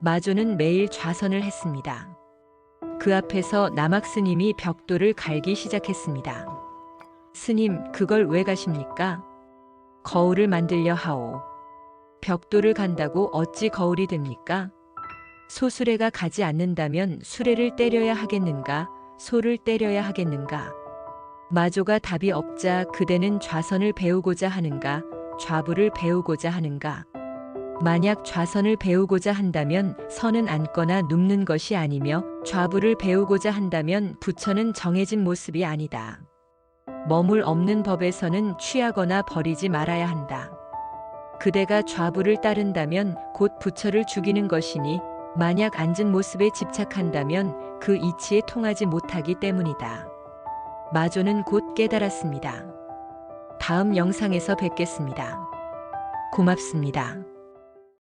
마조는 매일 좌선을 했습니다. 그 앞에서 남학 스님이 벽돌을 갈기 시작했습니다. 스님, 그걸 왜 가십니까? 거울을 만들려 하오. 벽돌을 간다고 어찌 거울이 됩니까? 소수레가 가지 않는다면 수레를 때려야 하겠는가, 소를 때려야 하겠는가? 마조가 답이 없자 그대는 좌선을 배우고자 하는가, 좌부를 배우고자 하는가? 만약 좌선을 배우고자 한다면 선은 앉거나 눕는 것이 아니며 좌부를 배우고자 한다면 부처는 정해진 모습이 아니다. 머물 없는 법에서는 취하거나 버리지 말아야 한다. 그대가 좌부를 따른다면 곧 부처를 죽이는 것이니 만약 앉은 모습에 집착한다면 그 이치에 통하지 못하기 때문이다. 마조는 곧 깨달았습니다. 다음 영상에서 뵙겠습니다. 고맙습니다.